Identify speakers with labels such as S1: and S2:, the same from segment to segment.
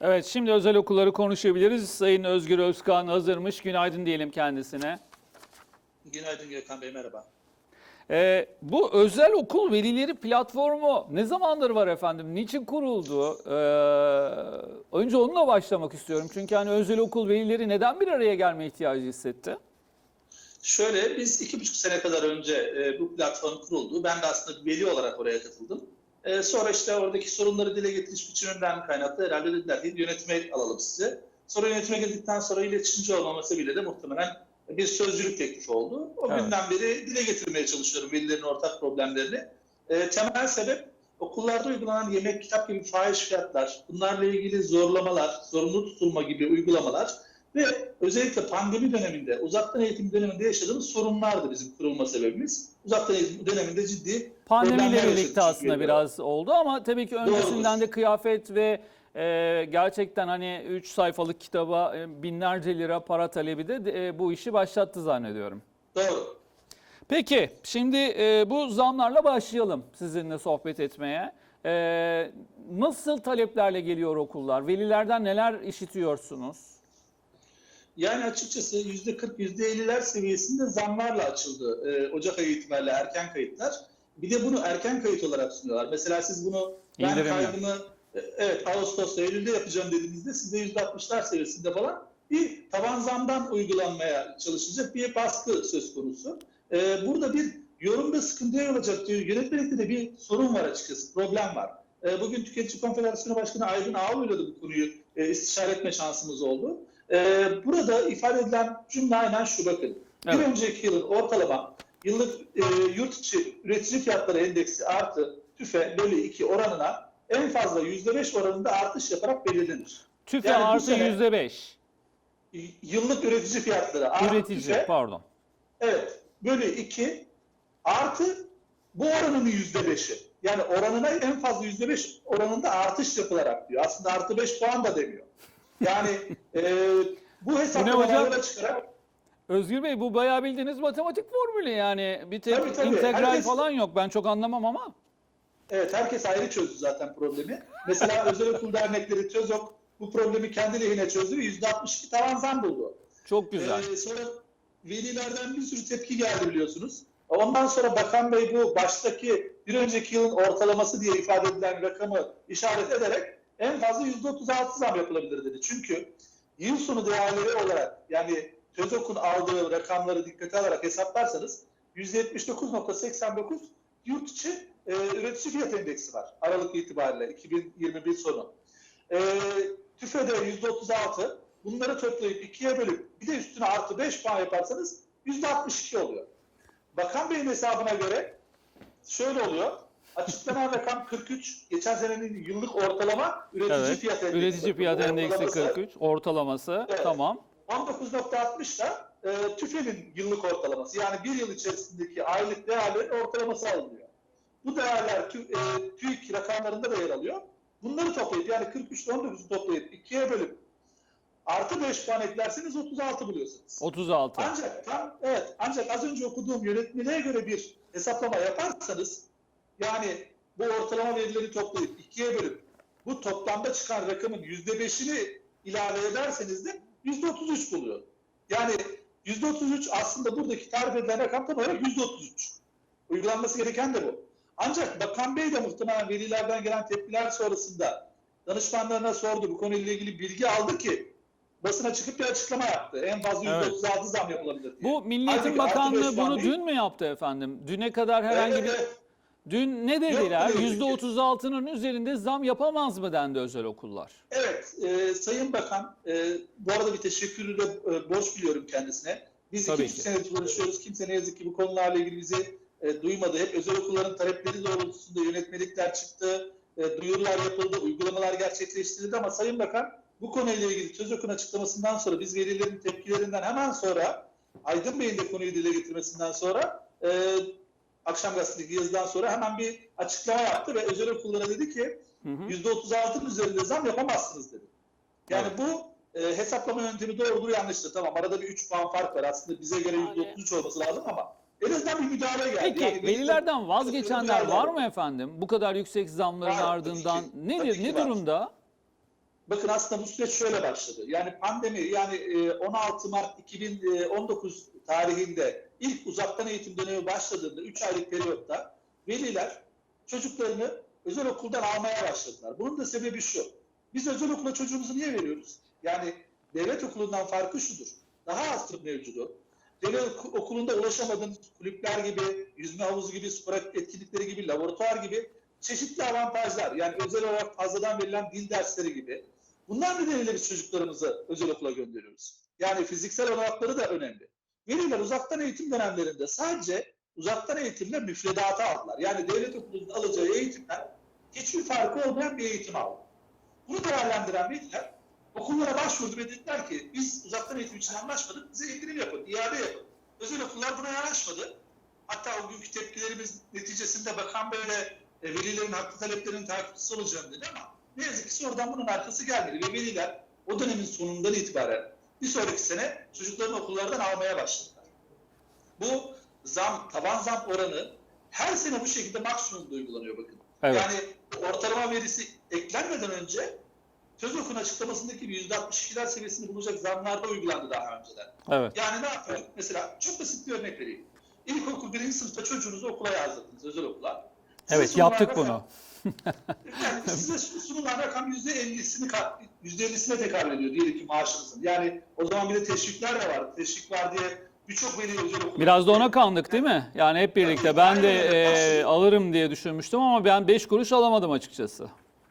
S1: Evet şimdi özel okulları konuşabiliriz. Sayın Özgür Özkan hazırmış. Günaydın diyelim kendisine.
S2: Günaydın Gökhan Bey, merhaba.
S1: Ee, bu özel okul velileri platformu ne zamandır var efendim? Niçin kuruldu? Ee, önce onunla başlamak istiyorum. Çünkü hani özel okul velileri neden bir araya gelme ihtiyacı hissetti?
S2: Şöyle, biz iki buçuk sene kadar önce e, bu platform kuruldu. Ben de aslında veli olarak oraya katıldım. E, sonra işte oradaki sorunları dile getiriş biçiminden kaynaklı herhalde dediler ki yönetime alalım sizi. Sonra yönetime girdikten sonra iletişimci olmaması bile de muhtemelen bir sözcülük teklifi oldu. O
S1: Evet.
S2: günden beri dile getirmeye çalışıyorum velilerin ortak problemlerini. E, temel sebep okullarda uygulanan yemek, kitap gibi fahiş fiyatlar, bunlarla ilgili zorlamalar, zorunlu tutulma gibi uygulamalar ve özellikle pandemi döneminde, uzaktan eğitim döneminde yaşadığımız sorunlardı bizim kurulma sebebimiz. Uzaktan eğitim döneminde ciddi
S1: Pandemiyle birlikte aslında biraz oldu ama tabii ki öncesinden
S2: Doğrudur.
S1: de kıyafet ve e, gerçekten hani 3 sayfalık kitaba e, binlerce lira para talebi de e, bu işi başlattı zannediyorum.
S2: Doğru.
S1: Peki şimdi e, bu zamlarla başlayalım sizinle sohbet etmeye. E, nasıl taleplerle geliyor okullar? Velilerden neler işitiyorsunuz?
S2: Yani açıkçası yüzde 40, yüzde 50'ler seviyesinde zamlarla açıldı e, Ocak ayı itibariyle erken kayıtlar. Bir de bunu erken kayıt olarak sunuyorlar. Mesela siz bunu ben kaydımı e, evet Ağustos, Eylül'de yapacağım dediğinizde size yüzde 60'lar seviyesinde falan bir taban zamdan uygulanmaya çalışacak bir baskı söz konusu. E, burada bir yorumda sıkıntıya yol açacak diyor. Yönetmelikte de bir sorun var açıkçası, problem var. E, bugün Tüketici Konfederasyonu Başkanı Aydın Ağaoğlu'yla da bu konuyu e, istişare etme şansımız oldu. Ee, burada ifade edilen cümle aynen şu bakın.
S1: Evet.
S2: Bir önceki yılın ortalama yıllık e, yurt içi üretici fiyatları endeksi artı tüfe bölü 2 oranına en fazla %5 oranında artış yaparak belirlenir.
S1: TÜFE
S2: Yani
S1: artı yüzde beş.
S2: Yıllık üretici fiyatları artı
S1: Üretici
S2: tüfe
S1: pardon.
S2: evet bölü 2 artı bu oranın %5'i. Yani oranına en fazla %5 oranında artış yapılarak diyor. Aslında artı 5 puan da demiyor. Yani e, bu hesaplamalarla çıkarak
S1: Özgür Bey bu bayağı bildiğiniz matematik formülü yani. Bir tek
S2: Tabii, tabii.
S1: integral
S2: Herkes-
S1: falan yok. Ben çok anlamam ama.
S2: Evet, herkes ayrı çözdü zaten problemi. Mesela özel okul dernekleri TÖZOK bu problemi kendi lehine çözdü ve %62 tavan zam buldu.
S1: Çok güzel.
S2: Ee, sonra velilerden bir sürü tepki geldi biliyorsunuz. Ondan sonra Bakan Bey bu baştaki bir önceki yılın ortalaması diye ifade edilen rakamı işaret ederek en fazla %36 zam yapılabilir dedi. Çünkü yıl sonu değerleri olarak yani TÖZOK'un aldığı rakamları dikkate alarak hesaplarsanız %79.89 yurt içi e, üretici fiyat endeksi var Aralık itibariyle 2021 sonu. E, TÜFE'de %36 bunları toplayıp ikiye bölüp bir de üstüne artı 5 puan yaparsanız %62 oluyor. Bakan Bey'in hesabına göre şöyle oluyor. Açıklanan rakam 43. Geçen senenin yıllık ortalama üretici
S1: Evet.
S2: fiyat endeksi.
S1: Üretici fiyat endeksi
S2: Ortalaması
S1: 43. Ortalaması.
S2: Evet.
S1: Tamam.
S2: 19.60 da e, TÜFE'nin yıllık ortalaması. Yani bir yıl içerisindeki aylık değerlerin ortalaması alınıyor. Bu değerler tü, e, TÜİK rakamlarında da yer alıyor. Bunları toplayıp yani 43 ile 19'u toplayıp ikiye bölüp artı 5 puan eklerseniz 36 buluyorsunuz.
S1: 36.
S2: Ancak tam evet ancak az önce okuduğum yönetmeliğe göre bir hesaplama yaparsanız yani bu ortalama verileri toplayıp ikiye bölüp bu toplamda çıkan rakamın yüzde beşini ilave ederseniz de yüzde otuz üç buluyor. Yani yüzde otuz üç aslında buradaki tarif edilen rakam tam olarak yüzde otuz üç. Uygulanması gereken de bu. Ancak Bakan Bey de muhtemelen velilerden gelen tepkiler sonrasında danışmanlarına sordu. Bu konuyla ilgili bilgi aldı ki basına çıkıp bir açıklama yaptı. En fazla
S1: Evet.
S2: yüzde otuz altı zam yapılabilir diye.
S1: Bu Milli Eğitim Bakanlığı bunu dün mü yaptı efendim? Düne kadar herhangi
S2: Evet,
S1: bir...
S2: evet.
S1: Dün ne dediler?
S2: öyle bir şey.
S1: %36'nın üzerinde zam yapamaz mı dendi özel okullar?
S2: Evet, e, Sayın Bakan, e, bu arada bir teşekkürü de e, borç biliyorum kendisine. Biz
S1: Tabii
S2: iki
S1: ki.
S2: senedir uğraşıyoruz. Kimse ne yazık ki bu konularla ilgili bizi e, duymadı. Hep özel okulların talepleri doğrultusunda yönetmelikler çıktı, e, duyurular yapıldı, uygulamalar gerçekleştirildi ama Sayın Bakan bu konuyla ilgili TÖZOK'un açıklamasından sonra biz velilerin tepkilerinden hemen sonra Aydın Bey'in de konuyu dile getirmesinden sonra e, akşam gazetedeki yazıdan sonra hemen bir açıklama yaptı ve özel okullara dedi ki
S1: Hı hı.
S2: %36'nın üzerinde zam yapamazsınız dedi. Yani bu e, hesaplama yöntemi doğrudur yanlıştır. Tamam arada bir 3 puan fark var. Aslında bize göre
S1: Yani-
S2: %33 olması lazım ama en azından bir müdahale geldi.
S1: Peki
S2: Yani
S1: velilerden vazgeçenler var mı efendim? Bu kadar yüksek zamların
S2: Var,
S1: ardından
S2: ki.
S1: nedir?
S2: Tabii ki
S1: Ne
S2: var.
S1: durumda?
S2: bakın aslında bu süreç şöyle başladı. Yani pandemi yani e, 16 Mart 2019 tarihinde ilk uzaktan eğitim dönemi başladığında 3 aylık periyotta veliler çocuklarını özel okuldan almaya başladılar. Bunun da sebebi şu. Biz özel okula çocuğumuzu niye veriyoruz? Yani devlet okulundan farkı şudur. Daha az tıp mevcudu. Devlet oku- okulunda ulaşamadığın kulüpler gibi, yüzme havuzu gibi, spor etkinlikleri gibi, laboratuvar gibi çeşitli avantajlar. Yani özel olarak fazladan verilen dil dersleri gibi. Bunlar nedeniyle biz çocuklarımızı özel okula gönderiyoruz. Yani fiziksel olanakları da önemli. Veliler uzaktan eğitim dönemlerinde sadece uzaktan eğitimle müfredatı aldılar. Yani devlet okulunda alacağı eğitimden hiçbir farkı olmayan bir eğitim aldı. Bunu değerlendiren veliler okullara başvurdu ve dediler ki biz uzaktan eğitim için anlaşmadık, bize indirim yapın, iade yapın. Özel okullar buna yanaşmadı. Hatta o günkü tepkilerimiz neticesinde bakan böyle e, velilerin haklı taleplerinin takipçisi olacağım dedi ama ne yazık ki sonradan bunun arkası gelmedi ve veliler o dönemin sonundan itibaren bir sonraki sene çocuklarını okullardan almaya başladılar. Bu zam, taban zam oranı her sene bu şekilde maksimumda uygulanıyor bakın.
S1: Evet.
S2: Yani ortalama verisi eklenmeden önce TÖZOK'un açıklamasındaki bir %62'ler seviyesini bulacak zamlarda uygulandı daha önceden.
S1: Evet.
S2: Yani ne yapıyor? Mesela çok basit bir örnek vereyim. İlkokul birinci sınıfta çocuğunuzu okula yazdırdınız, özel okula. Size
S1: Evet yaptık bunu.
S2: Yani size sunulan rakam yüzde ellisini yüzde ellisine tekabül ediyor diyelim ki maaşınızın. Yani o zaman bir de teşvikler de var. Teşvik var diye birçok veli özel
S1: Biraz da ona kandık değil mi? Yani hep birlikte. Ben de e, alırım diye düşünmüştüm ama ben 5 kuruş alamadım açıkçası.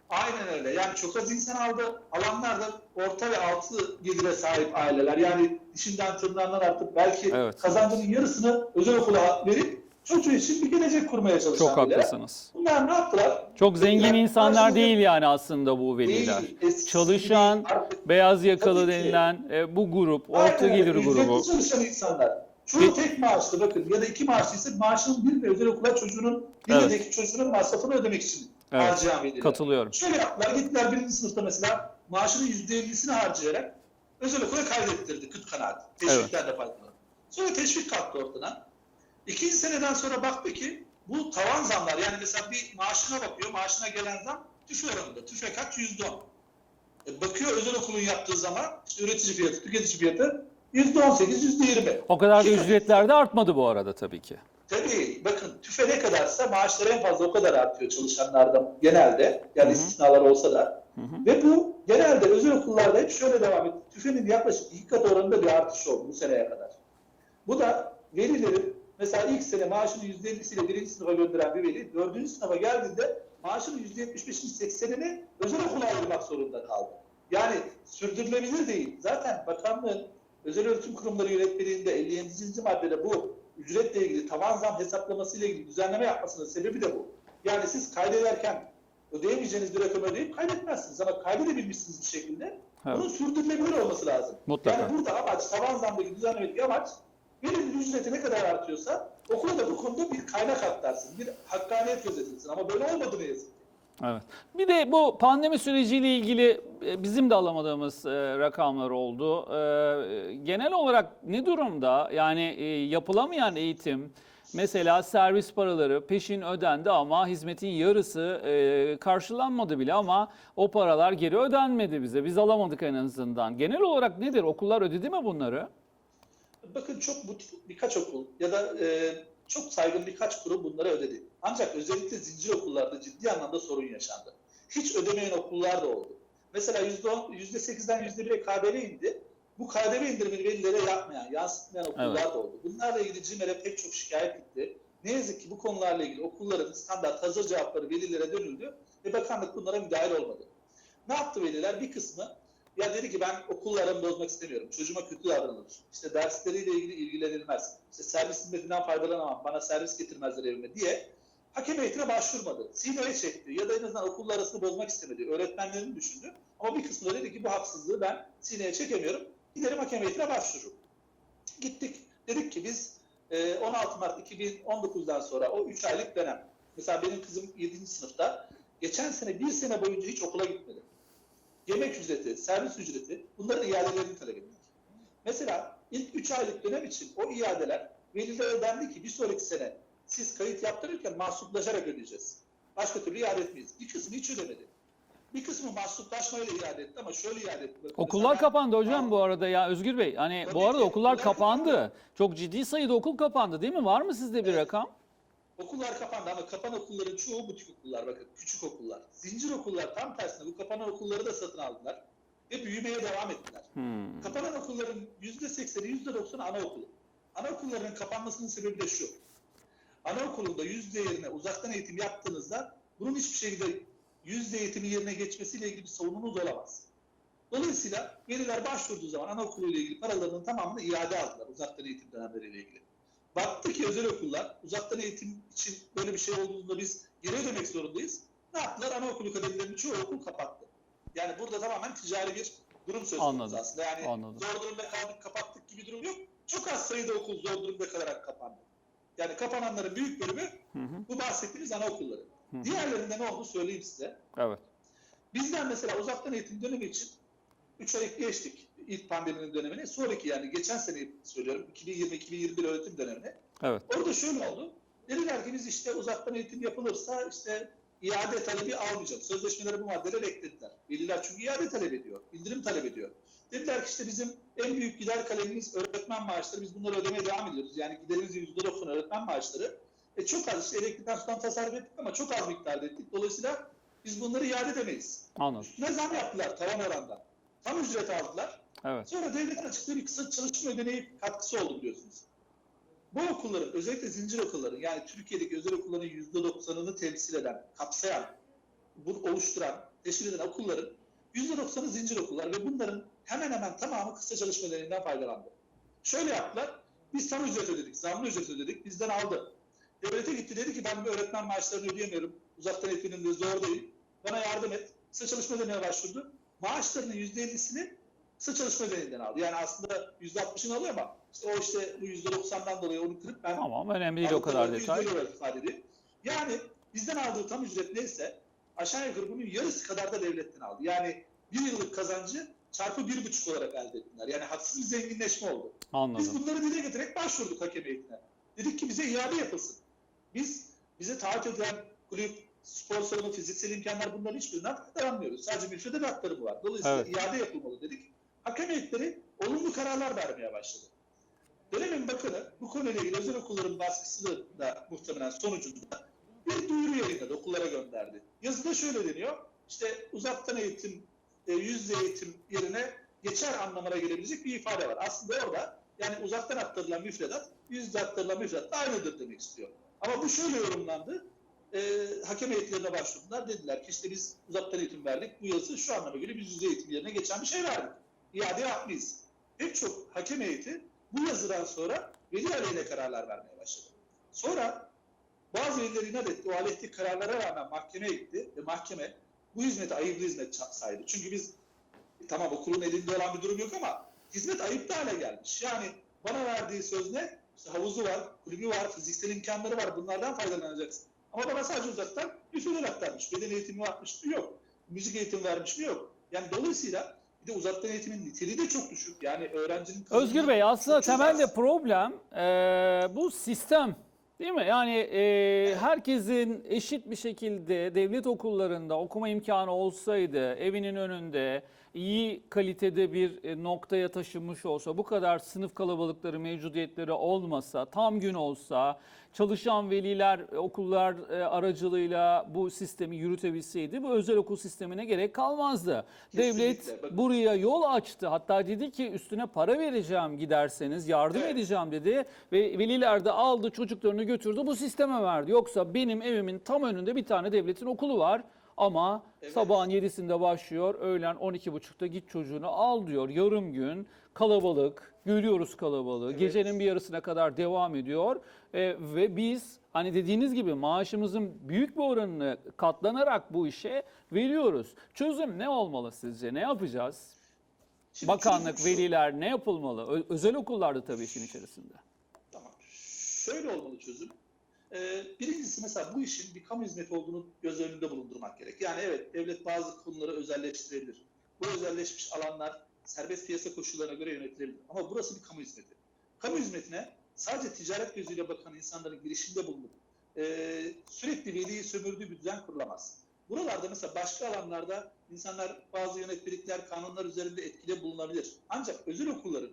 S2: Aynen öyle. Yani çok az insan aldı. Alanlar da orta ve altı gelire sahip aileler. Yani dişinden tırnağından artık belki
S1: Evet.
S2: kazancının yarısını özel okula verip çocuğu için bir gelecek kurmaya çalışan
S1: Çok haklısınız.
S2: Bunlar ne yaptılar?
S1: Çok zengin
S2: Yani
S1: insanlar
S2: karşılığı-
S1: değil yani aslında bu veliler.
S2: Değil, eskisi
S1: Çalışan,
S2: artık
S1: Beyaz yakalı
S2: Tabii ki.
S1: denilen e, bu grup,
S2: Aynen
S1: orta
S2: öyle.
S1: gelir
S2: Ücretli
S1: grubu.
S2: çalışan insanlar. Çoğu
S1: Bir-
S2: tek maaşlı bakın ya da iki maaşlıysa maaşının bir de özel okula çocuğunun bir
S1: Evet.
S2: de iki çocuğunun masrafını ödemek için
S1: Evet,
S2: harcayan veliler.
S1: Katılıyorum.
S2: Şöyle yaptılar gittiler birinci sınıfta mesela maaşının yüzde ellisini harcayarak özel okula kaydettirdi kıt kanaat. Teşvikten de faydalandı. Sonra teşvik kalktı ortadan. İkinci seneden sonra baktı ki bu tavan zamlar yani mesela bir maaşına bakıyor maaşına gelen zam tüfe oranında. Tüfe kaç? Yüzde on. E bakıyor özel okulun yaptığı zaman işte üretici fiyatı, tüketici fiyatı yüzde on sekiz, yüzde yirmi.
S1: O kadar da ücretler de artmadı bu arada tabii ki.
S2: Tabii bakın tüfe ne kadarsa maaşları en fazla o kadar artıyor çalışanlardan genelde. Yani
S1: Hı hı.
S2: istisnalar olsa da.
S1: Hı hı.
S2: Ve bu genelde özel okullarda hep şöyle devam etti. Tüfenin yaklaşık iki kat oranında bir artış oldu bu seneye kadar. Bu da velilerin mesela ilk sene maaşını %50'siyle birinci sınıfa gönderen bir veli dördüncü sınıfa geldiğinde maaşının %75'ini 80'ini özel okula ayırmak zorunda kaldı. Yani sürdürülebilir değil. Zaten bakanlığın özel öğretim kurumları yönetmeliğinde 57. maddede bu ücretle ilgili tavan zam hesaplaması ile ilgili düzenleme yapmasının sebebi de bu. Yani siz kaydederken ödeyemeyeceğiniz bir rakam ödeyip kaydetmezsiniz ama kaydedebilmişsiniz bir şekilde.
S1: Evet.
S2: Bunun sürdürülebilir olması lazım.
S1: Mutlaka.
S2: Yani burada amaç tavan zamdaki düzenlemedeki amaç verinin ücreti ne kadar artıyorsa okula da bu konuda bir kaynak aktarsın. Bir hakkaniyet gözetilsin ama böyle olmadı ne yazık.
S1: Evet. Bir de bu pandemi süreciyle ilgili e, bizim de alamadığımız e, rakamlar oldu. E, genel olarak ne durumda? Yani yapılamayan eğitim, mesela servis paraları peşin ödendi ama hizmetin yarısı karşılanmadı bile ama o paralar geri ödenmedi bize. Biz alamadık en azından. Genel olarak nedir? Okullar ödedi mi bunları?
S2: Bakın çok butik birkaç okul ya da e, çok saygın birkaç kurum bunları ödedi. Ancak özellikle zincir okullarda ciddi anlamda sorun yaşandı. Hiç ödemeyen okullar da oldu. Mesela %10, %8'den %1'e KDV indi. Bu KDV indirimini velilere yapmayan, yansıtmayan okullar
S1: Evet.
S2: da oldu. Bunlarla ilgili CİMER'e pek çok şikayet gitti. Ne yazık ki bu konularla ilgili okulların standart hazır cevapları velilere dönüldü ve bakanlık bunlara müdahil olmadı. Ne yaptı veliler? Bir kısmı ya dedi ki ben okullarımı bozmak istemiyorum. Çocuğuma kötü davranılır. İşte dersleriyle ilgili ilgilenilmez. İşte servis hizmetinden faydalanamam. Bana servis getirmezler evime diye hakem heyetine başvurmadı. Sineye çekti ya da en azından okullar arasını bozmak istemedi. Öğretmenlerini düşündü. Ama bir kısmı da dedi ki bu haksızlığı ben sineye çekemiyorum. Giderim hakem heyetine başvururum. Gittik. Dedik ki biz e, 16 Mart 2019'dan sonra o 3 aylık dönem. Mesela benim kızım 7. sınıfta geçen sene bir sene boyunca hiç okula gitmedi yemek ücreti, servis ücreti bunların iadelerini talep ettik. Mesela ilk 3 aylık dönem için o iadeler velilere ödendi ki bir sonraki sene siz kayıt yaptırırken mahsuplaşarak ödeyeceğiz. Başka türlü iade etmeyiz. Bir kısmı hiç ödemedi. Bir kısmı mahsuplaşmayla iade etti ama şöyle iade etti.
S1: Okullar
S2: mesela-
S1: kapandı hocam bu arada ya Özgür Bey. Hani bu arada okullar kapandı.
S2: kapandı.
S1: Çok ciddi sayıda okul kapandı değil mi? Var mı sizde bir
S2: Evet.
S1: rakam?
S2: Okullar kapandı ama kapan okulların çoğu butik okullar bakın küçük okullar. Zincir okullar tam tersine bu kapanan okulları da satın aldılar ve büyümeye devam ettiler.
S1: Hmm.
S2: Kapanan okulların %80'i %90'ı anaokulu. Anaokullarının kapanmasının sebebi de şu. Anaokulunda yüzde yerine uzaktan eğitim yaptığınızda bunun hiçbir şekilde yüzde eğitimi yerine geçmesiyle ilgili bir savunumuz olamaz. Dolayısıyla veliler başvurduğu zaman anaokuluyla ilgili paralarının tamamını iade aldılar uzaktan eğitim dönemleriyle ilgil. Baktı ki özel okullar uzaktan eğitim için böyle bir şey olduğunda biz geri ödemek zorundayız. Ne yaptılar? Anaokulu kademelerini çoğu okul kapattı. Yani burada tamamen ticari bir durum söz konusu aslında. Yani
S1: anladım.
S2: zor durumda kaldık kapattık gibi durum yok. Çok az sayıda okul zor durumda kalarak kapandı. Yani kapananların büyük bölümü
S1: Hı hı.
S2: bu bahsettiğimiz anaokulları.
S1: Hı hı.
S2: Diğerlerinde ne oldu söyleyeyim size.
S1: Evet.
S2: Bizden mesela uzaktan eğitim dönemi için 3 ay geçtik ilk pandeminin dönemini. Sonraki yani geçen sene söylüyorum 2020-2021 öğretim dönemine.
S1: Evet.
S2: Orada şöyle oldu. Dediler ki biz işte uzaktan eğitim yapılırsa işte iade talebi almayacağız. Sözleşmelere bu maddeler eklediler. Veliler çünkü iade talep ediyor. indirim talep ediyor. Dediler ki işte bizim en büyük gider kalemimiz öğretmen maaşları. Biz bunları ödemeye devam ediyoruz. Yani giderimizin %90 öğretmen maaşları. E çok az işte elektrikten sudan tasarruf ettik ama çok az miktarda ettik. Dolayısıyla biz bunları iade edemeyiz.
S1: Anladım.
S2: Ne zam yaptılar tavan oranda. Tam ücret aldılar.
S1: Evet.
S2: Sonra devletin açıklığı bir kısa çalışma ödeneği katkısı oldu biliyorsunuz. Bu okulların özellikle zincir okulların yani Türkiye'deki özel okulların %90'ını temsil eden, kapsayan, bu oluşturan, teşkil eden okulların %90'ı zincir okullar ve bunların hemen hemen tamamı kısa çalışma ödeneğinden faydalandı. Şöyle yaptılar. Biz tam ücret ödedik, zamlı ücret ödedik, bizden aldı. Devlete gitti dedi ki ben bu öğretmen maaşlarını ödeyemiyorum. Uzaktan eğitimin de zor değil. Bana yardım et. Kısa çalışma ödeneğine başvurdu. Maaşlarının %50'sini kısa çalışma ödeneğinden aldı. Yani aslında %60'ını alıyor ama işte o işte bu %90'dan dolayı onu kırıp ben
S1: Tamam önemli değil o kadar detay.
S2: %50 olarak ifade edeyim. Yani bizden aldığı tam ücret neyse aşağı yukarı bunun yarısı kadar da devletten aldı. Yani bir yıllık kazancı çarpı bir buçuk olarak elde ettiler. Yani haksız bir zenginleşme oldu. Biz
S1: Anladım.
S2: bunları dile getirerek başvurduk hakem heyetine. Dedik ki bize iade yapılsın. Biz bize taahhüt edilen kulüp, spor salonu, fiziksel imkanlar bunların hiçbirinden faydalanmıyoruz. Sadece müfredat hakları bu var. Dolayısıyla
S1: Evet.
S2: iade yapılmalı dedik. Hakem heyetleri olumlu kararlar vermeye başladı. Dönemin Bakanı bu konuyla ilgili özel okulların baskısı da muhtemelen sonucunda bir duyuru yayınladı, okullara gönderdi. Yazıda şöyle deniyor, işte uzaktan eğitim, e, yüz eğitim yerine geçer anlamına gelebilecek bir ifade var. Aslında orada yani uzaktan aktarılan müfredat, yüz aktarılan müfredat da aynıdır demek istiyor. Ama bu şöyle yorumlandı. E, hakem heyetlerine başvurdular. Dediler ki işte biz uzaktan eğitim verdik. Bu yazı şu anlama göre biz yüz eğitim yerine geçen bir şey verdik. İade yapmayız. Pek çok hakem heyeti bu yazıdan sonra veli aleyhine kararlar vermeye başladı. Sonra bazı veliler inat etti. O aleyhte kararlara rağmen mahkemeye gitti ve mahkeme bu hizmeti ayıplı hizmet saydı. Çünkü biz tamam okulun elinde olan bir durum yok ama hizmet ayıplı hale gelmiş. Yani bana verdiği söz ne? İşte havuzu var, kulübü var, fiziksel imkanları var. Bunlardan faydalanacaksın. Ama bana sadece uzaktan müfredat aktarmış. Beden eğitimi yapmış mı? Yok. Müzik eğitimi vermiş mi? Yok. Yani dolayısıyla bir de uzaktan eğitimin niteliği de çok düşük. Yani öğrencinin
S1: Özgür Bey aslında temelde
S2: az.
S1: problem eee, bu sistem. Değil mi? Yani eee, herkesin eşit bir şekilde devlet okullarında okuma imkanı olsaydı, evinin önünde iyi kalitede bir e, noktaya taşınmış olsa, bu kadar sınıf kalabalıkları, mevcudiyetleri olmasa, tam gün olsa, çalışan veliler e, okullar e, aracılığıyla bu sistemi yürütebilseydi bu özel okul sistemine gerek kalmazdı.
S2: Kesinlikle.
S1: Devlet
S2: Bakın.
S1: buraya yol açtı. Hatta dedi ki üstüne para vereceğim giderseniz, yardım
S2: Evet.
S1: edeceğim dedi ve veliler de aldı çocuklarını götürdü bu sisteme verdi. Yoksa benim evimin tam önünde bir tane devletin okulu var ama
S2: Evet.
S1: sabahın 7'sinde başlıyor, öğlen 12.30'da git çocuğunu al diyor. Yarım gün kalabalık, görüyoruz kalabalığı.
S2: Evet.
S1: Gecenin bir yarısına kadar devam ediyor E, ve biz hani dediğiniz gibi maaşımızın büyük bir oranını katlanarak bu işe veriyoruz. Çözüm ne olmalı sizce? Ne yapacağız?
S2: Şimdi
S1: Bakanlık, veliler ne yapılmalı? Özel okullarda tabii işin içerisinde.
S2: Tamam. Şöyle olmalı çözüm. Ee, birincisi mesela bu işin bir kamu hizmeti olduğunu göz önünde bulundurmak gerek. Yani evet devlet bazı konuları özelleştirebilir. Bu özelleşmiş alanlar serbest piyasa koşullarına göre yönetilebilir. Ama burası bir kamu hizmeti. Kamu hizmetine sadece ticaret gözüyle bakan insanların girişimde bulunup e, sürekli veliyi sömürdüğü bir düzen kurulamaz. Buralarda mesela başka alanlarda insanlar bazı yönetmelikler, kanunlar üzerinde etkide bulunabilir. Ancak özel okulların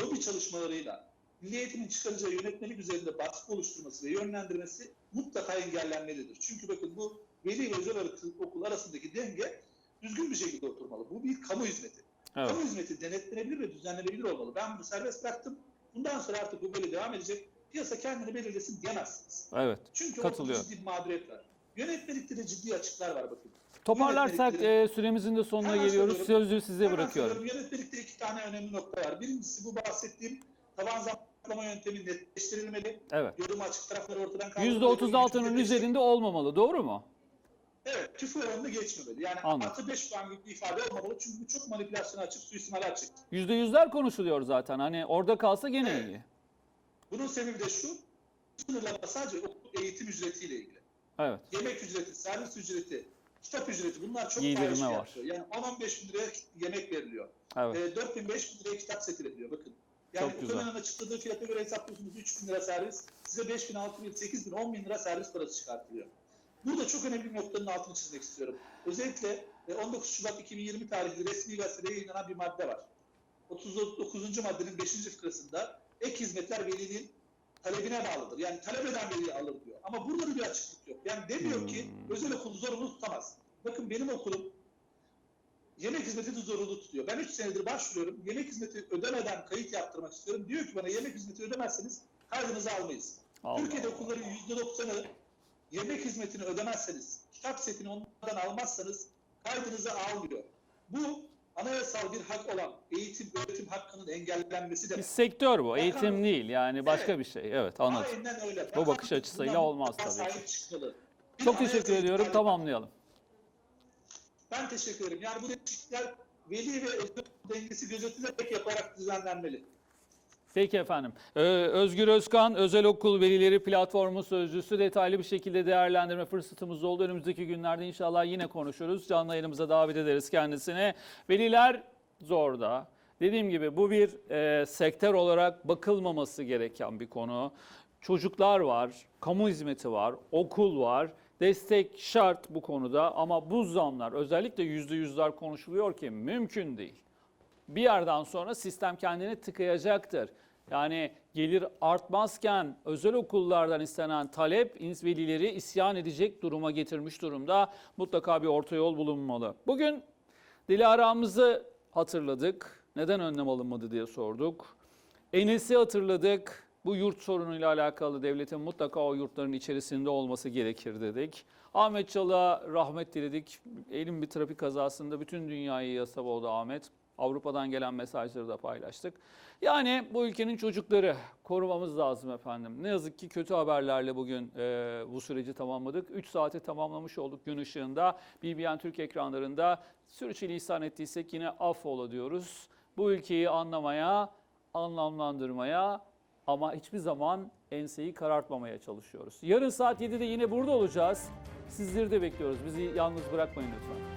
S2: lobi çalışmalarıyla Milli Eğitim'in çıkaracağı yönetmelik üzerinde baskı oluşturması ve yönlendirmesi mutlaka engellenmelidir. Çünkü bakın bu veli ve özel okul arasındaki denge düzgün bir şekilde oturmalı. Bu bir kamu hizmeti.
S1: Evet.
S2: Kamu hizmeti denetlenebilir ve düzenlenebilir olmalı. Ben bunu serbest bıraktım. Bundan sonra artık bu böyle devam edecek. Piyasa kendini belirlesin diyemezsiniz.
S1: Evet.
S2: Çünkü orada
S1: Katılıyorum.
S2: ciddi bir mağduriyet var. Yönetmelikte de ciddi açıklar var bakın.
S1: Toparlarsak e, süremizin de sonuna geliyoruz. Sözü size bırakıyorum.
S2: Yönetmelikte iki tane önemli nokta var. Birincisi bu bahsettiğim taban zamanlama yöntemi netleştirilmeli.
S1: Evet.
S2: Yorumu açık tarafları ortadan kaldırılmalı.
S1: %36'nın
S2: Netleştirilmeli.
S1: üzerinde olmamalı. Doğru mu?
S2: Evet, küfür oranını geçmemeli. Yani
S1: Anladım.
S2: artı 5 puan gibi bir ifade olmamalı. Çünkü bu çok manipülasyona açık, suistimale açık.
S1: %100'ler konuşuluyor zaten. Hani orada kalsa gene
S2: Evet.
S1: iyi.
S2: Bunun sebebi de şu, sınırlama sadece okul eğitim ücretiyle ilgili.
S1: Evet.
S2: Yemek ücreti, servis ücreti, kitap ücreti bunlar çok fahiş
S1: var.
S2: Yani 10-15 bin liraya yemek veriliyor.
S1: Evet.
S2: E, 4 bin 5 bin liraya kitap seti veriliyor bakın. Yani
S1: Çok güzel.
S2: Açıkladığı fiyata göre hesaplıyorsunuz 3 bin lira servis, size 5 bin, 6 bin, 8 bin, 10 bin lira servis parası çıkartılıyor. Burada çok önemli bir noktanın altını çizmek istiyorum. Özellikle e, 19 Şubat 2020 tarihli resmi gazetede yayınlanan bir madde var. 39. maddenin 5. fıkrasında ek hizmetler velinin talebine bağlıdır. Yani talep eden veli alır diyor. Ama burada da bir açıklık yok. Yani demiyor ki
S1: Hmm.
S2: özel okul zorunlu tutamaz. Bakın benim okulum yemek hizmeti de zorunlu tutuyor. Ben 3 senedir başvuruyorum. Yemek hizmeti ödemeden kayıt yaptırmak istiyorum. Diyor ki bana yemek hizmeti ödemezseniz kaydınızı almayız.
S1: Allah
S2: Türkiye'de okulların %90'ı yemek hizmetini ödemezseniz, kitap setini onlardan almazsanız kaydınızı almıyor. Bu anayasal bir hak olan eğitim, öğretim hakkının engellenmesi
S1: Bir
S2: demek.
S1: sektör bu.
S2: Bakan-
S1: Eğitim değil. Yani başka
S2: Evet.
S1: bir şey. Evet anladım.
S2: Aynen öyle.
S1: Bu bakış açısıyla olmaz tabii
S2: sahip çıkmalı. Bir
S1: Çok teşekkür ediyorum. Tamamlayalım.
S2: Ben teşekkür ederim. Yani bu değişiklikler veli ve özel dengesi gözetilerek yaparak düzenlenmeli.
S1: Peki efendim. Ee, Özgür Özkan, Özel Okul Velileri Platformu Sözcüsü detaylı bir şekilde değerlendirme fırsatımız oldu. Önümüzdeki günlerde inşallah yine konuşuruz. Canlı yayınımıza davet ederiz kendisine. Veliler zorda. Dediğim gibi bu bir e, sektör olarak bakılmaması gereken bir konu. Çocuklar var, kamu hizmeti var, okul var. Destek şart bu konuda ama bu zamlar özellikle yüzde yüzler konuşuluyor ki mümkün değil bir yerden sonra sistem kendini tıkayacaktır. Yani gelir artmazken özel okullardan istenen talep velileri isyan edecek duruma getirmiş durumda. Mutlaka bir orta yol bulunmalı. Bugün Dilara'mızı hatırladık. Neden önlem alınmadı diye sorduk. Enes'i hatırladık. Bu yurt sorunuyla alakalı devletin mutlaka o yurtların içerisinde olması gerekir dedik. Ahmet Çal'a rahmet diledik. Elin bir trafik kazasında bütün dünyayı yasa oldu Ahmet. Avrupa'dan gelen mesajları da paylaştık. Yani bu ülkenin çocukları korumamız lazım efendim. Ne yazık ki kötü haberlerle bugün e, bu süreci tamamladık. 3 saate tamamlamış olduk gün ışığında. BBN Türk ekranlarında sürçülisan ettiysek yine affola diyoruz. Bu ülkeyi anlamaya, anlamlandırmaya ama hiçbir zaman enseyi karartmamaya çalışıyoruz. Yarın saat 7'de yine burada olacağız. Sizleri de bekliyoruz. Bizi yalnız bırakmayın lütfen.